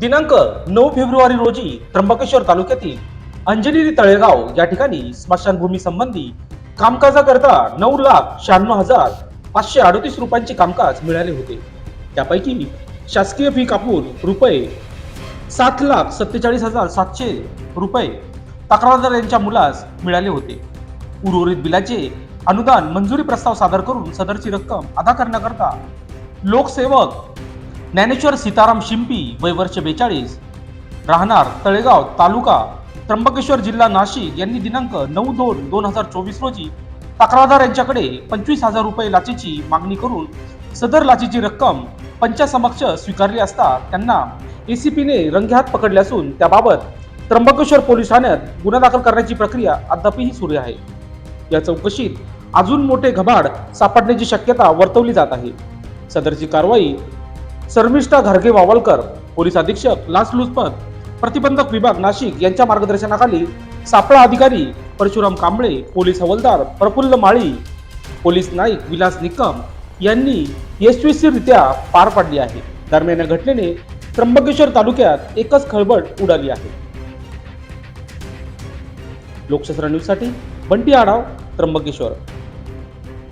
दिनांक नऊ फेब्रुवारी रोजी त्र्यंबकेश्वर तालुक्यातील अंजनेरी तळेगाव या ठिकाणी स्मशानभूमी संबंधी कामकाजाकरता नऊ लाख शहाण्णव हजार पाचशे अडतीस रुपयांचे कामकाज मिळाले होते. त्यापैकी शासकीय फी कापून रुपये सात लाख सत्तेचाळीस हजार सातशे रुपये तक्रारदार यांच्या मुलास मिळाले होते. उर्वरित बिलाचे अनुदान मंजुरी प्रस्ताव सादर करून सदरची रक्कम अदा करण्याकरता लोकसेवक ज्ञानेश्वर सीताराम शिंपी वय वर्ष बेचाळीस. राहणार तळेगाव तालुका त्र्यंबकेश्वर जिल्हा नाशिक यांनी दिनांक नऊ दोन दोन हजार चोवीस रोजी तक्रारदार यांच्याकडे पंचवीस हजार रुपये लाचेची मागणी करून सदर लाचेची रक्कम पंचासमक्ष स्वीकारली असता त्यांना एसीपीने रंगेहात पकडले असून त्याबाबत त्र्यंबकेश्वर पोलीस ठाण्यात गुन्हा दाखल करण्याची प्रक्रिया अद्यापही सुरू आहे. या चौकशीत अजून मोठे घबाड सापडण्याची शक्यता वर्तवली जात आहे. सदरची कारवाई शर्मिष्ठा घारगे वावलकर पोलीस अधीक्षक लाचलुचपत प्रतिबंधक विभाग नाशिक यांच्या मार्गदर्शनाखाली सापळा अधिकारी परशुराम कांबळे पोलीस हवालदार प्रफुल्ल माळी पोलीस नाईक विलास निकम यांनी यशस्वीरित्या पार पाडली आहे. दरम्यान या घटनेने त्र्यंबकेश्वर तालुक्यात एकच खळबळ उडाली आहे. लोकशास्त्र न्यूजसाठी बंटी आढाव त्र्यंबकेश्वर.